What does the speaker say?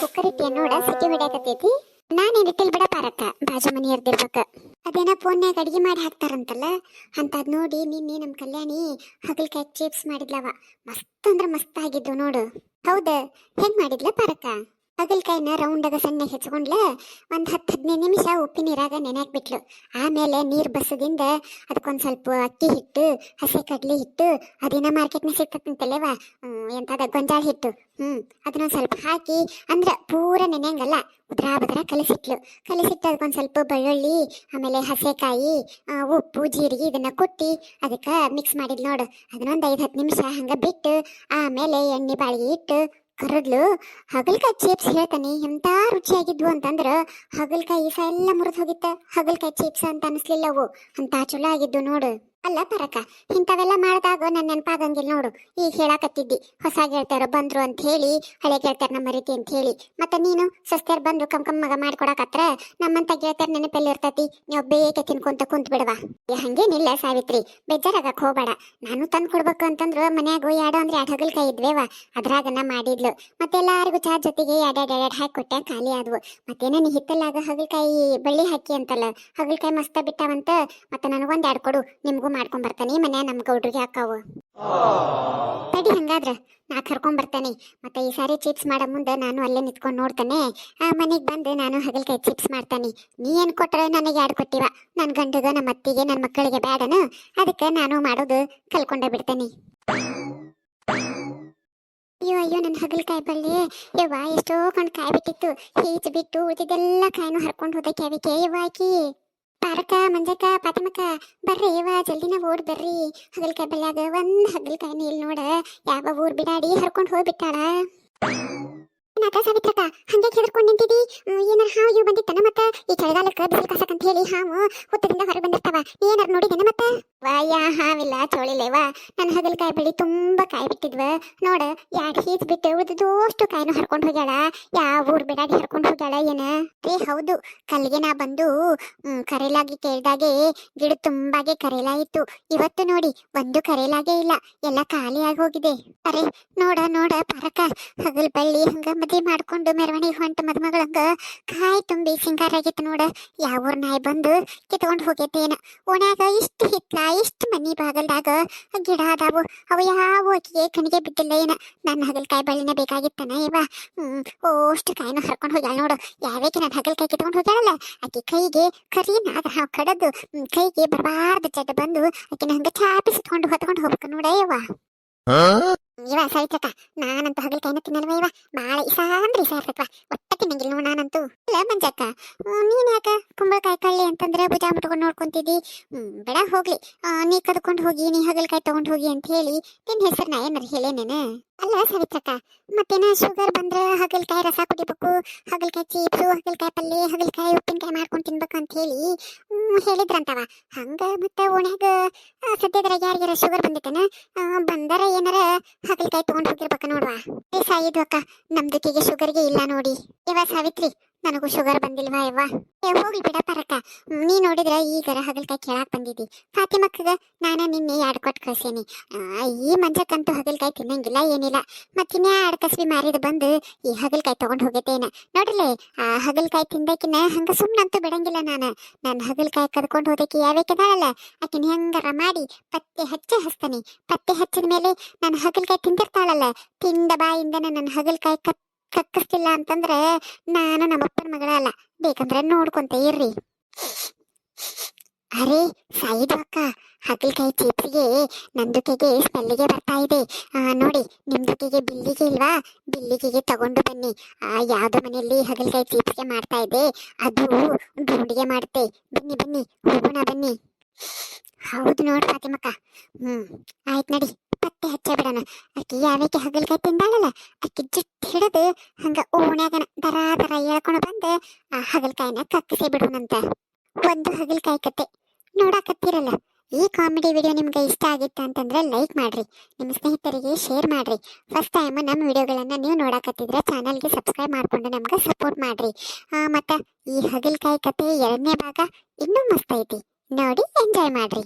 Cooker ಇಟ್ಟಿ ನೋಡ city ಹೊಡ್ಯಾಕತ್ತೈತಿ. ನಾನು ಬಾಜು ಮನೆಯರ್ದಿರ್ಬೇಕ ಅದೇನ ಫೋನ್ಯಾಗ ಅಡಿಗೆ ಮಾಡಿ ಹಾಕ್ತಾರಂತಲ್ಲ ಅಂತದ್ ನೋಡಿ ನಿನ್ನೆ ನಮ್ ಕಲ್ಯಾಣಿ ಹಗಲ್ಕಾಯಿ ಚಿಪ್ಸ್ ಮಾಡಿದ್ಲವ. ಮಸ್ತ್ ಅಂದ್ರ ಮಸ್ತ್ ಆಗಿದ್ದು ನೋಡು. ಹೌದ? ಹೆಂಗ್ ಮಾಡಿದ್ಲ ಪಾರಕ್ಕ? ಹಗಲ್ಕಾಯಿನ ರೌಂಡಾಗ ಸಣ್ಣ ಹೆಚ್ಕೊಂಡ್ಲ ಒಂದು ಹತ್ತು ಹದಿನೈದು ನಿಮಿಷ ಉಪ್ಪಿನ ನೀರಾಗ ನೆನೆಯಾಕ್ಬಿಟ್ಲು ಆಮೇಲೆ ನೀರ್ ಬಸದಿಂದ ಅದಕ್ಕೊಂದ್ ಸ್ವಲ್ಪ ಅಕ್ಕಿ ಹಿಟ್ಟು, ಹಸಿ ಕಡ್ಲಿ ಹಿಟ್ಟು, ಅದಿನ ಮಾರ್ಕೆಟ್ನಾಗ ಸಿಗ್ತಕ್ಕಂತಲ್ಲೇವ ಎಂತದ ಗೊಂಜಾಳ ಹಿಟ್ಟು, ಹ್ಮ್ ಅದನ್ನ ಸ್ವಲ್ಪ ಹಾಕಿ, ಅಂದ್ರೆ ಪೂರ ನೆನೆಯಂಗಲ್ಲ, ಉದ್ರಾ ಬದ್ರ ಕಲಸಿಟ್ಲು. ಕಲಸಿಟ್ಟು ಅದಕ್ಕೊಂದ್ ಸ್ವಲ್ಪ ಬೆಳ್ಳುಳ್ಳಿ, ಆಮೇಲೆ ಹಸೆಕಾಯಿ ಉಪ್ಪು, ಜೀರಿಗೆ ಇದನ್ನ ಕುಟ್ಟಿ ಅದಕ್ಕೆ ಮಿಕ್ಸ್ ಮಾಡಿದ್ ನೋಡು. ಅದನ್ನೊಂದು ಐದು ಹತ್ತು ನಿಮಿಷ ಹಂಗ ಬಿಟ್ಟು, ಆಮೇಲೆ ಎಣ್ಣೆ ಬಾಳಿಗೆ ಇಟ್ಟು ಕರದ್ಲು ಹಗಲ್ಕಾಯಿ ಚಿಪ್ಸ್ ಹೇಳ್ತಾನೆ, ಎಂತ ರುಚಿಯಾಗಿದ್ವು ಅಂತಂದ್ರ ಹಗಲ್ಕಾಯಿ ಈಸ ಎಲ್ಲ ಮುರಿದು ಹೋಗಿತ್ತ. ಹಗಲ್ಕಾಯಿ ಚಿಪ್ಸ್ ಅಂತ ಅನಿಸ್ಲಿಲ್ಲ ಅವು. ಅಂತ ಚಲೋ ಆಗಿದ್ದು ನೋಡು. ಅಲ್ಲ ಪರಕ, ಇಂಥವೆಲ್ಲ ಮಾಡಿದಾಗ ನನ್ನ ನೆನಪಾಗಂಗಿಲ್ಲ ನೋಡು. ಈಗ ಹೇಳಾಕತ್ತಿದ್ದಿ, ಹೊಸ ಗೆಳತಿಯರು ಬಂದ್ರು ಅಂತ ಹೇಳಿ, ಹಳೆ ಗೆಳತಿಯರ್ ನಮ್ಮ ರೀತಿ ಅಂತ ಹೇಳಿ. ಮತ್ತೆ ನೀನು ಸಸ್ತ್ಯಾರ್ ಬಂದ್ರು ಕಮ್ ಕಮ್ ಮಗ ಮಾಡ್ಕೊಡಕತ್ರ, ನಮ್ಮಂತ ಗೆಳತಿಯರ್ ನೆನಪಲ್ಲಿ ಇರ್ತತಿ? ನೀವು ಬೇಗ ತಿನ್ಕೊಂತ ಕುಂತ್ ಬಿಡವಾ. ಹಂಗೇನಿಲ್ಲ ಸಾವಿತ್ರಿ, ಬೇಜಾರಾಗಕ್ ಹೋಗ್ಬೇಡ. ನಾನು ತಂದು ಕೊಡ್ಬೇಕು ಅಂತಂದ್ರು ಮನ್ಯಾಗ ಎರಡು ಅಂದ್ರೆ ಎರಡು ಹಗಲ್ಕಾಯಿ ಇದ್ವೇವ. ನಾ ಮಾಡಿದ್ಲು. ಮತ್ತೆ ಎಲ್ಲಾರಿಗೂ ಚಾ ಜೊತೆಗೆ ಎರಡೆರಡು ಎರಡು ಹಾಕಿ ಕೊಟ್ಟೆ, ಖಾಲಿ ಆದ್ವು. ಮತ್ತೇನ ನೀ ಹಿತ್ತಲಾಗ ಹಗಲ್ಕಾಯಿ ಬಳ್ಳಿ ಹಾಕಿ ಅಂತಲ್ಲ ಹಗಲ್ಕಾಯಿ ಮಸ್ತ ಬಿಟ್ಟಾವಂತ, ಮತ್ತೆ ನನಗೊಂದ್ ಎರಡು ಕೊಡು, ನಿಮ್ಗೂ ಮಾಡ್ಕೊಂಡ್ ಬರ್ತಾನೆ ಮನೆ ನಮ್ ಗೌಡ್ರಿಗೆ ಹಾಕಾವು. ತಡಿ ಹಂಗಾದ್ರ, ನಾ ಕರ್ಕೊಂಡ್ ಬರ್ತಾನೆ. ಮತ್ತೆ ಈ ಸಾರಿ ಚಿಪ್ಸ್ ಮಾಡೋ ಮುಂದೆ ನಾನು ಅಲ್ಲೇ ನಿಂತ್ಕೊಂಡು ನೋಡ್ತಾನೆ. ಆ, ಮನೆಗೆ ಬಂದು ನಾನು ಹಗಲ್ಕಾಯಿ ಚಿಪ್ಸ್ ಮಾಡ್ತಾನೆ. ನೀ ಏನ್ ಕೊಟ್ರೆ ನನಗೆ ಯಾಡ್ ಕೊಟ್ಟಿವ? ನನ್ನ ಗಂಡಗ ನಮ್ಮ ಅತ್ತಿಗೆ ನನ್ನ ಮಕ್ಕಳಿಗೆ ಬೇಡನು ಅದಕ್ಕೆ ನಾನು ಮಾಡೋದು ಕಲ್ಕೊಂಡೇ ಬಿಡ್ತೇನೆ. ಅಯ್ಯೋ ಅಯ್ಯೋ ನನ್ನ ಹಗಲ್ಕಾಯಿ ಬಳ್ಳಿ ಯವ್ವ, ಎಷ್ಟೋ ಕಣ್ ಕಾಯಿ ಬಿಟ್ಟಿತ್ತು ಹೀಚ್ ಬಿಟ್ಟು ಉಳಿದಿದ್ದೆಲ್ಲ ಕಾಯಿನೂ ಹರ್ಕೊಂಡು ಹೋದ ಕೆವಿಕೆ ಪಾರಕ ಮಂಜಕ್ಕ ಪಾತಮಕ್ಕ ಬರ್ರಿ ಯವ್ವ ಜಲ್ದಿನ ಓಡ್ ಬರ್ರಿ. ಹಗಲ್ಕಾಯಿ ಬಳ್ಳ್ಯಾಗ ಒಂದ್ ಹಗಲ್ಕಾಯಿ ಇಲ್ಲಿ ನೋಡ, ಯಾವ ಊರ್ ಬಿಡಾಡಿ ಹರ್ಕೊಂಡ್ ಹೋಗ್ಬಿಟ್ಟಾಳ. ನಾಕ ಸಾವಿತ್ರಕ್ಕ, ಹಂಗೆ ಹೆದರ್ಕೊಂಡ್ ನಿಂತಿದಿ? ಏನಾರ ಹಾವು ಇವು ಬಂದಿತ್ತನ ಮತ್ತ? ಈ ಚಳಿಗಾಲಕ್ಕ ಬಿಸಿಲು ಕಸಕ್ ಅಂತ ಹೇಳಿ ಹಾವು ಹುತ್ತದಿಂದ ಹೊರಗೆ ಬಂದಿರ್ತಾವ. ಏನಾರ ನೋಡಿದೇನ ಮತ್ತ? ವಾಯ ಹಾವಿಲ್ಲ ಚೋಳಿಲೇವ ನನ್ನ ಹಗಲಕಾಯಿ ಬೆಳಿ ತುಂಬಾ ಕಾಯಿ ಬಿಟ್ಟಿದ್ವ. ನೋಡ, ಯಾಡ್ ಹೀಸ್ ಬಿಟ್ಟು ಉಳಿದಷ್ಟು ಕಾಯಿನೂ ಹರ್ಕೊಂಡು ಹೋಗ್ಯಾಳ. ಯಾವ ಊರ್ ಬಿಡಾಡಿ ಹರ್ಕೊಂಡು ಹೋಗ್ಯಾಳ ಏನ? ಏ, ಹೌದು ಕಲ್ಲಿಗೆ ನಾ ಬಂದು ಕರೇಲಾಗಿ ಕೇಳ್ದಾಗೆ ಗಿಡ ತುಂಬಾಗೆ ಕರೆಯಲಾಗಿತ್ತು ಇವತ್ತು ನೋಡಿ ಒಂದು ಕರೇಲಾಗೆ ಇಲ್ಲ. ಎಲ್ಲ ಖಾಲಿ ಹೋಗಿದೆ. ಅರೆ, ನೋಡ ನೋಡ, ಪರಕ. ಹಗಲ್ ಬಳ್ಳಿ ಹಂಗ ಮದಿ ಮಾಡ್ಕೊಂಡು ಮೆರವಣಿಗೆ ಹೊಂಟ ಮದ್ಮಗಳಂಗ ಕಾಯಿ ತುಂಬಿ ಸಿಂಗಾರ ಆಗಿತ್ತು ನೋಡ. ಯಾವ ಊರ್ ನಾಯಿ ಬಂದು ಕಿತ್ಕೊಂಡು ಹೋಗೈತೇನ ಓಣ್ಯಾಗ ಇಷ್ಟು ಹಿತ್ಲ ಇಷ್ಟು ಮನಿ ಬಾಗಲ್ದಾಗ ಗಿಡ ಅದಾವು. ಅವು ಯಾವ ಆಕಿಗೆ ಕಣಿಗೆ ಬಿದ್ದಿಲ್ಲ ಏನ. ನನ್ನ ಹಗಲ್ಕಾಯಿ ಬಳ್ಳಿನ ಬೇಕಾಗಿತ್ತನ ಇವ. ಹ್ಮ್ ಓಷ್ಟು ಕಾಯಿನ ಹರ್ಕೊಂಡು ಹೋಗ್ಯಾಳ ನೋಡು. ಯಾವೇಕೆ ನನ್ನ ಹಗಲ್ಕಾಯಿ ಕಿತ್ಕೊಂಡು ಹೋಗ್ಯಾಳಲ್ಲ? ಆಕೆ ಕೈಗೆ ಕರಿ ನಾಗ ಹಾವು ಕಡದು. ಕೈಗೆ ಬರಬಾರ್ದು ಜಡ್ ಬಂದು ಆಕಿನ ಹಂಗ ಚಾಪಿಸಿಕೊಂಡು ಹೊತ್ಕೊಂಡು ಹೋಗ್ಬೇಕು ನೋಡ ಇವ. ಸವಿತ್ರಕ್ಕ ನಾನಂತೂ ಹಗಲ್ಕಾಯಿನ ತಿನ್ನಲ್ವ ಇವ. ಬಾಳ ಇಸ ಅಂದ್ರೆ ಇಸ ಇರ್ತತ್ವ ಒಟ್ಟ ತಿನ್ನಂಗಿಲ್ಲ ನೋಡ್ ನಾನಂತೂ. ಇಲ್ಲ ಮಂಜಕ್ಕ. ನೀನ್ ಯಾಕ ಕುಂಬಳಕಾಯಿ ಕಳ್ಳಿ ಅಂತಂದ್ರೆ ಭುಜ ಮುಟ್ಕೊಂಡು ನೋಡ್ಕೊಂತಿದ್ದಿ ಬೇಡ, ಹೋಗ್ಲಿ. ನೀ ಕದ್ಕೊಂಡು ಹೋಗಿ, ನೀ ಹಗಲ್ಕಾಯಿ ತಗೊಂಡ್ ಹೋಗಿ ಅಂತ ಹೇಳಿ ನಿನ್ ಹೆಸರನ್ನ ಏನಾರು ಹೇಳೇನೇನ ಅಲ್ಲ ಸವಿತ್ರಕ್ಕ? ಮತ್ತೇನ ಶುಗರ್ ಬಂದ್ರೆ ಹಗಲ್ಕಾಯಿ ರಸ ಕುಡಿಬೇಕು, ಹಗಲ್ಕಾಯಿ ಚೀಪ್ಸು ಹಗಲ್ಕಾಯಿ ಪಲ್ಯ ಹಗಲ್ಕಾಯಿ ಉಪ್ಪಿನಕಾಯಿ ಮಾಡ್ಕೊಂಡು ತಿನ್ಬೇಕು ಅಂತ ಹೇಳಿ ಹೇಳಿದ್ರಂತವ. ಹಂಗ ಮತ್ತೆ ಓಣ್ಯಾಗ ಸದ್ಯದ್ರಾಗ ಯಾರಿಗಾರ ಶುಗರ್ ಬಂದಿತ್ತೇನ? ಬಂದರ ಏನಾರ ಹಗಲ್ಕಾಯಿ ತಗೊಂಡು ಹೋಗಿರ್ಬೇಕ ನೋಡ್ವಾ. ಸಾಯಿದ್ವಕ್ಕ ನಮ್ದಕ್ಕಿಗೆ ಶುಗರ್ಗೆ ಇಲ್ಲ ನೋಡಿ. ಇವ ಸಾವಿತ್ರಿ ನನಗೂ ಶುಗರ್ ಬಂದಿಲ್ವಾ ಯವ್ವ? ಏ, ಹೋಗ್ಲಿ ಬಿಡ ಪರಕ. ನೀ ನೋಡಿದ್ರ ಈಗರ ಹಗಲ್ಕಾಯಿ ಕೇಳಾಕ್ ಬಂದಿದ್ದಿ. ಫಾತಿಮಕ್ಕಗ ನಾನ ನಿನ್ನೆ ಎರಡು ಕೊಟ್ಟು ಕಳ್ಸೇನಿ. ಈ ಮಂಜಕ್ಕಂತೂ ಹಗಲ್ಕಾಯಿ ತಿನ್ನಂಗಿಲ್ಲ, ಏನಿಲ್ಲ. ಮತ್ತಿನ್ನೇ ಎರಡು ಕಸ್ಬಿ ಮಾರಿದ ಬಂದು ಈ ಹಗಲ್ಕಾಯಿ ತಗೊಂಡ್ ಹೋಗೈತೇನ. ನೋಡ್ರಲ್ಲೇ ಆ ಹಗಲ್ಕಾಯಿ ತಿಂದಕಿನ ಹಂಗ ಸುಮ್ಮನಂತೂ ಬಿಡಂಗಿಲ್ಲ ನಾನು. ನನ್ನ ಹಗಲ್ಕಾಯಿ ಕದ್ಕೊಂಡು ಹೋದಕ್ಕೆ ಯಾವೇಕದಾಳಲ್ಲ? ಆಕಿನ ಹೆಂಗಾರ ಮಾಡಿ ಪತ್ತೆ ಹಚ್ಚೆ ಹಚ್ತಾನೆ. ಪತ್ತೆ ಹಚ್ಚಿದ ಮೇಲೆ ನನ್ನ ಹಗಲ್ಕಾಯಿ ತಿಂದಿರ್ತಾಳಲ್ಲ. ತಿಂದ ಬಾಯಿಂದ ನನ್ನ ಹಗಲ್ಕಾಯಿ ಕತ್ ಕಕ್ಕಿಸ್ತಿಲ್ಲ ಅಂತಂದ್ರೆ ನಾನು ನಮ್ಮಪ್ಪನ ಮಗಳ ಅಲ್ಲ. ಬೇಕಂದ್ರೆ ನೋಡ್ಕೊಂತ ಇರ್ರಿ. ಅರೆ ಸಾಯಿದು ಅಕ್ಕ ಹಗಲ್ಕಾಯಿ ಚೀಪ್ಸಿಗೆ, ನಂದುಕೆಗೆ ಸ್ಮೆಲ್ಲಿಗೆ ಬರ್ತಾ ಇದೆ. ನೋಡಿ, ನಿಮ್ದುಕೆಗೆ ಬಿಲ್ಲಿಗೆ ಇಲ್ವಾ? ಬಿಲ್ಲಿಗೆಗೆ ತಗೊಂಡು ಬನ್ನಿ. ಆ, ಯಾವ್ದೋ ಮನೆಯಲ್ಲಿ ಹಗಲ್ಕಾಯಿ ಚೀಪ್ಸ್ಗೆ ಮಾಡ್ತಾ ಇದೆ. ಅದು ಡುಂಡಿಗೆ ಮಾಡುತ್ತೆ ಬನ್ನಿ ಬನ್ನಿ, ಹೋಗೋಣ ಬನ್ನಿ. ಹೌದು ನೋಡ್ ಫಾತಿಮಕ್ಕ ಹ್ಮ್, ಆಯ್ತು ನಡಿ. ಪತ್ತೆ ಹಚ್ಚ ಬಿಡೋಣ ಆಕಿ ಯಾವಕ್ಕೆ ಹಗಲ್ಕಾಯಿ ತಿಂದಾಳಲ್ಲ? ಅಕ್ಕಿ ಜುಟ್ ಹಿಡಿದು ಹಂಗ ಓಣ್ಯಾಗನ ದರ ದರ ಹೇಳ್ಕೊಂಡು ಬಂದು ಆ ಹಗಲ್ಕಾಯಿನ ಕಕ್ಕಿಸಿ ಬಿಡೋಣಂತ. ಒಂದು ಹಗಲ್ಕಾಯಿ ಕತೆ ನೋಡಾಕತ್ತೀರಲ್ಲ, ಈ ಕಾಮಿಡಿ ವಿಡಿಯೋ ನಿಮ್ಗೆ ಇಷ್ಟ ಆಗಿತ್ತು ಅಂತಂದ್ರೆ ಲೈಕ್ ಮಾಡ್ರಿ. ನಿಮ್ಮ ಸ್ನೇಹಿತರಿಗೆ ಶೇರ್ ಮಾಡ್ರಿ. ಫಸ್ಟ್ ಟೈಮ್ ನಮ್ಮ ವಿಡಿಯೋಗಳನ್ನ ನೀವು ನೋಡಾಕತ್ತಿದ್ರೆ ಚಾನಲ್ಗೆ ಸಬ್ಸ್ಕ್ರೈಬ್ ಮಾಡ್ಕೊಂಡು ನಮ್ಗೆ ಸಪೋರ್ಟ್ ಮಾಡ್ರಿ. ಮತ್ತ ಈ ಹಗಲ್ಕಾಯಿ ಕತೆ ಎರಡನೇ ಭಾಗ ಇನ್ನೂ ಮಸ್ತ್ ಐತಿ. ನೋಡಿ ಎಂಜಾಯ್ ಮಾಡ್ರಿ